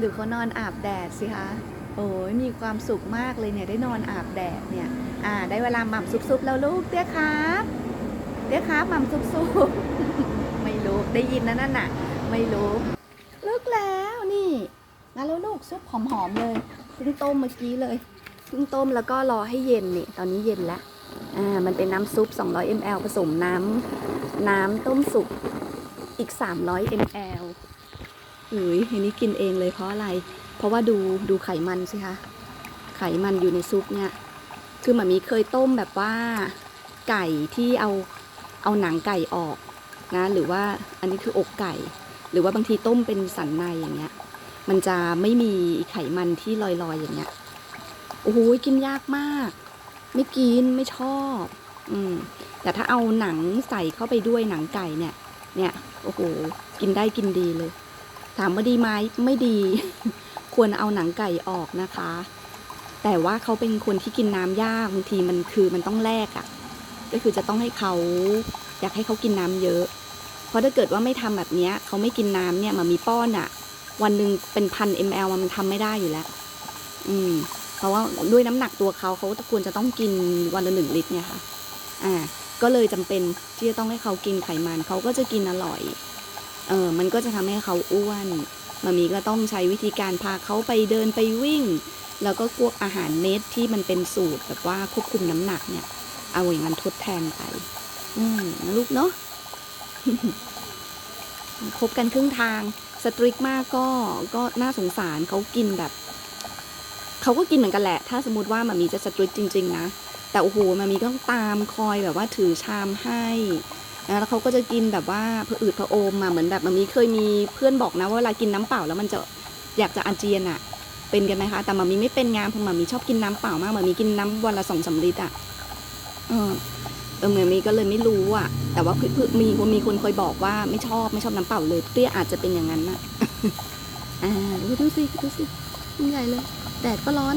ดูเขานอนอาบแดดสิคะ โอ้ยมีความสุขมากเลยเนี่ยได้นอนอาบแดดเนี่ย อ่า ได้เวลาหม่ำซุบๆแล้วลูกเตี้ยครับเตี้ยครับหม่ำซุบๆไม่รู้ได้ยินนะนั่นน่ะ ไม่รู้ลูกแล้วนี่มาแล้วลูกซุปหอมๆเลยเพิ่งต้มเมื่อกี้เลยเพิ่งต้มแล้วก็รอให้เย็นนี่ตอนนี้เย็นแล้วอ่ามันเป็นน้ำซุป 200 ml ผสมน้ำน้ำต้มสุกอีก 300 ml อ้ยอันนี้กินเองเลยเพราะอะไร เพราะว่าดูดูไขมันสิคะ ไขมันอยู่ในซุปเนี่ย คือหมามีเคยต้มแบบว่าไก่ที่เอาเอาหนังไก่ออกนะ หรือว่าอันนี้คืออกไก่ หรือว่าบางทีต้มเป็นสันในอย่างเงี้ย มันจะไม่มีไขมันที่ลอยๆอย่างเงี้ย โอ้โหกินยากมาก ไม่กินไม่ชอบ อืม แต่ถ้าเอาหนังใส่เข้าไปด้วยหนังไก่เนี่ย เนี่ย โอ้โห กินได้กินดีเลย ถามว่าดีไหมไม่ดี ควรเอาหนังไก่ออกนะคะ แต่ว่าเขาเป็นคนที่กินน้ำยากบางทีมันคือมันต้องแลกอะ่ะ ก็คือจะต้องให้เขาอยากให้เขากินน้ำเยอะ เพราะถ้าเกิดว่าไม่ทำแบบเนี้ยเขาไม่กินน้ำเนี่ยมามีป้อนอะ่ะ วันหนึ่งเป็นพัน ml มันทำไม่ได้อยู่แล้ว อืม เพราะว่าด้วยน้ำหนักตัวเขาเขาควรจะต้องกินวันละหนึ่งลิตรเนี่ยค่ะ อ่า ก็เลยจำเป็นที่จะต้องให้เขากินไขมันเขาก็จะกินอร่อย เออมันก็จะทำให้เขาอ้วนมามีก็ต้องใช้วิธีการพาเขาไปเดินไปวิ่ง แล้วก็พวกอาหารเม็ดที่มันเป็นสูตรแบบว่าควบคุมน้ำหนักเนี่ย เอาอย่างนั้นทดแทนไป อืมลูกเนาะคบกันครึ่งทางสตริกมากก็ก็น่าสงสารเขากินแบบเขาก็กินเหมือนกันแหละ ถ้าสมมติว่ามามีจะสตริกจริง ๆ นะแต่โอ้โหมามีก็ต้องตามคอยแบบว่าถือชามให้ นะแล้วเขาก็จะกินแบบว่าผะอืดผะโอมมาเหมือนแบบมามีเคยมีเพื่อนบอกนะว่าเวลากินน้ำเปล่าแล้วมันจะอยากจะอาเจียนอะเป็นกันไหมคะ แต่มามีไม่เป็นงานเพราะมามีชอบกินน้ำเปล่ามากมามีกินน้ำวันละสองสามลิตรอะเออเออมามีก็เลยไม่รู้อะแต่ว่าเพื่อนมีมีคนเคยบอกว่าไม่ชอบไม่ชอบน้ำเปล่าเลยเตี้ยอาจจะเป็นอย่างนั้นอะอ่าดูสิดูสิมันใหญ่เลยแดดก็ร้อน